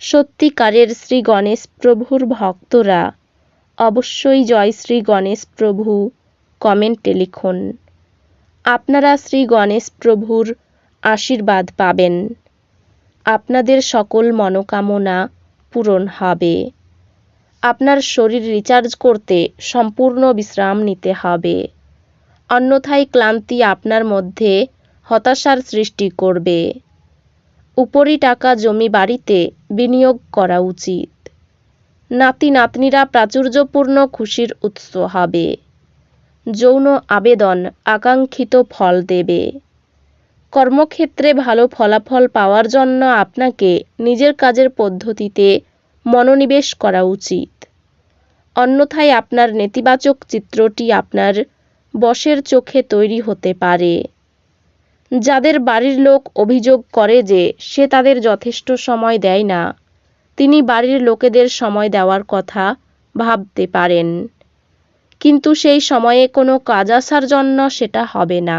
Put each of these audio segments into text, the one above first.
সত্যিকারের শ্রী গণেশ প্রভুর ভক্তরা, অবশ্যই জয় শ্রী গণেশ প্রভু, কমেন্টে লিখুন। আপনারা শ্রী গণেশ প্রভুর আশীর্বাদ পাবেন। আপনাদের সকল মনোকামনা পূরণ হবে। আপনার শরীর রিচার্জ করতে সম্পূর্ণ বিশ্রাম নিতে হবে। অন্যথায় ক্লান্তি আপনার মধ্যে হতাশার সৃষ্টি করবে। উপরি টাকা জমি বাড়িতে বিনিয়োগ করা উচিত। নাতি নাতনিরা প্রাচুর্যপূর্ণ খুশির উৎস হবে। যৌন আবেদন আকাঙ্ক্ষিত ফল দেবে। কর্মক্ষেত্রে ভালো ফলাফল পাওয়ার জন্য আপনাকে নিজের কাজের পদ্ধতিতে মনোনিবেশ করা উচিত। অন্যথায় আপনার নেতিবাচক চিত্রটি আপনার বসের চোখে তৈরি হতে পারে। যাদের বাড়ির লোক অভিযোগ করে যে সে তাদের যথেষ্ট সময় দেয় না, তিনি বাড়ির লোকেদের সময় দেওয়ার কথা ভাবতে পারেন। কিন্তু সেই সময়ে কোনো কাজ আসার জন্য সেটা হবে না।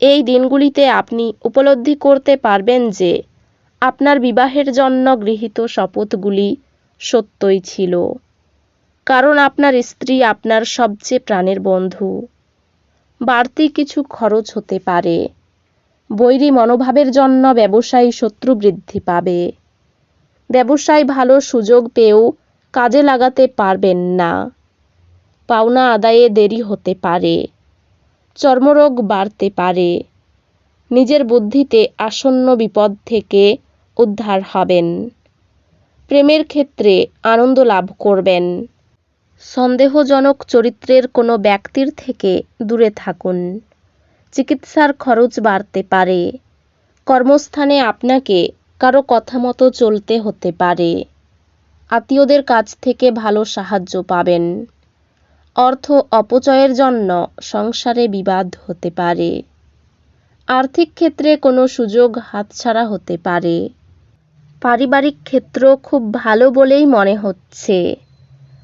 এই দিনগুলিতে আপনি উপলব্ধি করতে পারবেন যে আপনার বিবাহের জন্য গৃহীত শপথগুলি সত্যই ছিল। কারণ আপনার স্ত্রী আপনার সবচেয়ে প্রাণের বন্ধু। বাড়তি কিছু খরচ হতে পারে। বৈরী মনোভাবের জন্য ব্যবসায়ী শত্রু বৃদ্ধি পাবে। ব্যবসায় ভালো সুযোগ পেয়েও কাজে লাগাতে পারবেন না। পাওনা আদায়ে দেরি হতে পারে। চর্মরোগ বাড়তে পারে। নিজের বুদ্ধিতে আসন্ন বিপদ থেকে উদ্ধার হবেন। প্রেমের ক্ষেত্রে আনন্দ লাভ করবেন। সন্দেহজনক চরিত্রের কোনো ব্যক্তির থেকে দূরে থাকুন। চিকিৎসার খরচ বাড়তে পারে। কর্মস্থানে আপনাকে কারও কথা মতো চলতে হতে পারে। আত্মীয়দের কাছ থেকে ভালো সাহায্য পাবেন। অর্থ অপচয়ের জন্য সংসারে বিবাদ হতে পারে। আর্থিক ক্ষেত্রে কোনো সুযোগ হাতছাড়া হতে পারে। পারিবারিক ক্ষেত্র খুব ভালো বলেই মনে হচ্ছে।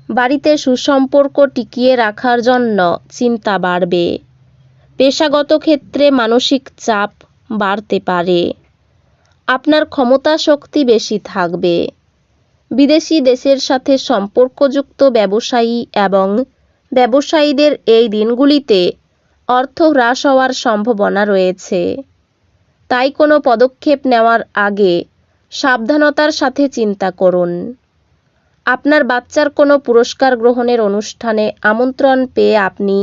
বাড়িতে সুসম্পর্ক টিকিয়ে রাখার জন্য চিন্তা বাড়বে। পেশাগত ক্ষেত্রে মানসিক চাপ বাড়তে পারে। আপনার ক্ষমতা শক্তি বেশি থাকবে। বিদেশি দেশের সাথে সম্পর্কযুক্ত ব্যবসায়ী এবং ব্যবসায়ীদের এই দিনগুলিতে অর্থ হ্রাস হওয়ার সম্ভাবনা রয়েছে। তাই কোনো পদক্ষেপ নেওয়ার আগে সাবধানতার সাথে চিন্তা করুন। আপনার বাচ্চার কোনো পুরস্কার গ্রহণের অনুষ্ঠানে আমন্ত্রণ পেয়ে আপনি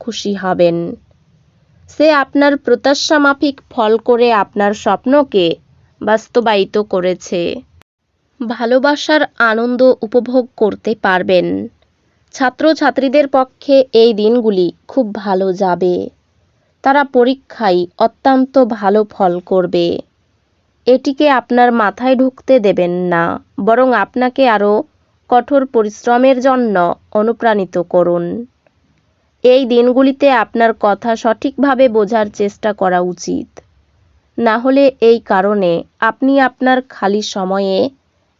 খুশি হবেন। সে আপনার প্রত্যাশা মাফিক ফল করে আপনার স্বপ্নকে বাস্তবায়িত করেছে। ভালোবাসার আনন্দ উপভোগ করতে পারবেন। ছাত্রছাত্রীদের পক্ষে এই দিনগুলি খুব ভালো যাবে। তারা পরীক্ষায় অত্যন্ত ভালো ফল করবে। এটিকে আপনার মাথায় ঢুকতে দেবেন না, বরং আপনাকে আরও কঠোর পরিশ্রমের জন্য অনুপ্রাণিত করুন। এই দিনগুলিতে আপনার কথা সঠিকভাবে বোঝার চেষ্টা করা উচিত। না হলে এই কারণে আপনি আপনার খালি সময়ে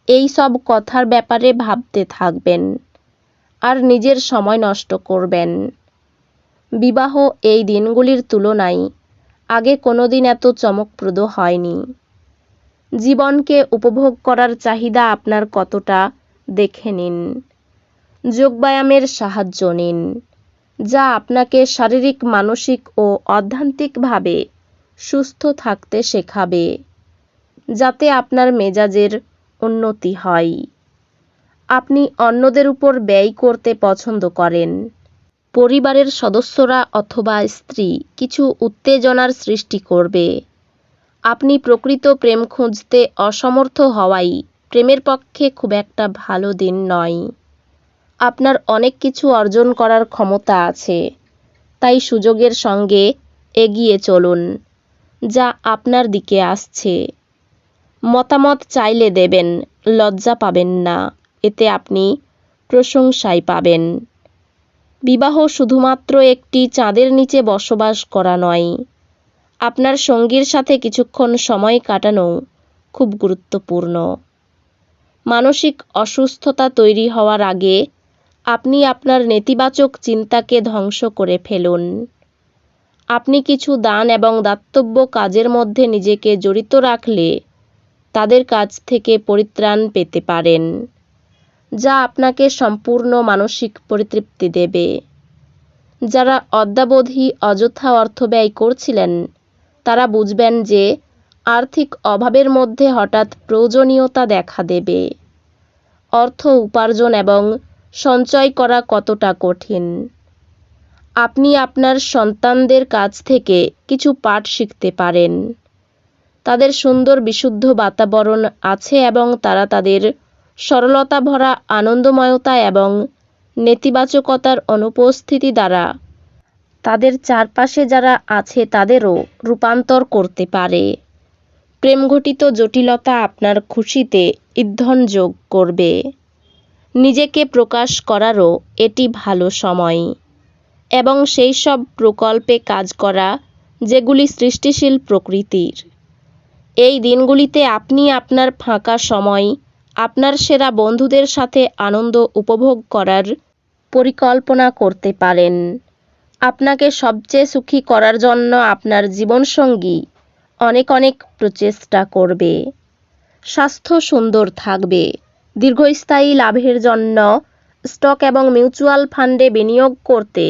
এই সব কথার ব্যাপারে ভাবতে থাকবেন আর নিজের সময় নষ্ট করবেন। বিবাহ এই দিনগুলির তুলনায় আগে কোনোদিন এত চমকপ্রদ হয়নি। জীবনকে উপভোগ করার চাহিদা আপনার কতটা দেখে নিন। যোগব্যায়ামের সাহায্য নিন, যা আপনাকে শারীরিক, মানসিক ও অধ্যান্তিকভাবে সুস্থ থাকতে শেখাবে, যাতে আপনার মেজাজের উন্নতি হয়। আপনি অন্যদের উপর ব্যয় করতে পছন্দ করেন। পরিবারের সদস্যরা অথবা স্ত্রী কিছু উত্তেজনার সৃষ্টি করবে। আপনি প্রকৃত প্রেম খুঁজতে অসমর্থ হওয়াই প্রেমের পক্ষে খুব একটা ভালো দিন নয়। আপনার অনেক কিছু অর্জন করার ক্ষমতা আছে, তাই সুযোগের সঙ্গে এগিয়ে চলুন, যা আপনার দিকে আসছে। মতামত চাইলে দেবেন, লজ্জা পাবেন না, এতে আপনি প্রশংসাই পাবেন। বিবাহ শুধুমাত্র একটি চাঁদের নিচে বসবাস করা নয়, আপনার সঙ্গীর সাথে কিছুক্ষণ সময় কাটানো খুব গুরুত্বপূর্ণ। মানসিক অসুস্থতা তৈরি হওয়ার আগে আপনি আপনার নেতিবাচক চিন্তাকে ধ্বংস করে ফেলুন। আপনি কিছু দান এবং দাতব্য কাজের মধ্যে নিজেকে জড়িত রাখলে তাদের কাছ থেকে পরিত্রাণ পেতে পারেন, যা আপনাকে সম্পূর্ণ মানসিক পরিতৃপ্তি দেবে। যারা অদ্যাবধি অযথা অর্থ ব্যয় করছিলেন, তারা বুঝবেন যে আর্থিক অভাবের মধ্যে হঠাৎ প্রয়োজনীয়তা দেখা দেবে। অর্থ উপার্জন এবং সঞ্চয় করা কতটা কঠিন? আপনি আপনার সন্তানদের কাছ থেকে কিছু পাঠ শিখতে পারেন। তাদের সুন্দর বিশুদ্ধ বাতাবরণ আছে এবং তারা তাদের সরলতা ভরা আনন্দময়তা এবং নেতিবাচকতার অনুপস্থিতি দ্বারা তাদের চারপাশে যারা আছে তাদেরও রূপান্তর করতে পারে। প্রেমঘটিত জটিলতা আপনার খুশিতে ইন্ধন যোগ করবে। নিজেকে প্রকাশ করারও এটি ভালো সময়। এবং সেই সব প্রকল্পে কাজ করা, যেগুলি সৃষ্টিশীল প্রকৃতির। এই দিনগুলিতে আপনি আপনার ফাঁকা সময়, আপনার সেরা বন্ধুদের সাথে আনন্দ উপভোগ করার পরিকল্পনা করতে পারেন। আপনাকে সবচেয়ে সুখী করার জন্য আপনার জীবনসঙ্গী অনেক অনেক প্রচেষ্টা করবে। স্বাস্থ্য সুন্দর থাকবে। দীর্ঘস্থায়ী লাভের জন্য স্টক এবং মিউচুয়াল ফান্ডে বিনিয়োগ করতে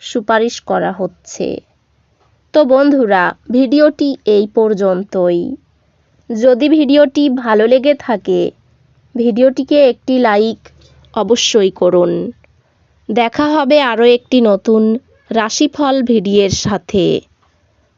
সুপারিশ করা হচ্ছে। তো বন্ধুরা, ভিডিওটি এই পর্যন্তই। যদি ভিডিওটি ভালো লেগে থাকে, ভিডিওটিকে একটি লাইক অবশ্যই করুন। দেখা হবে আরও একটি নতুন রাশিফল ভিডিওর সাথে।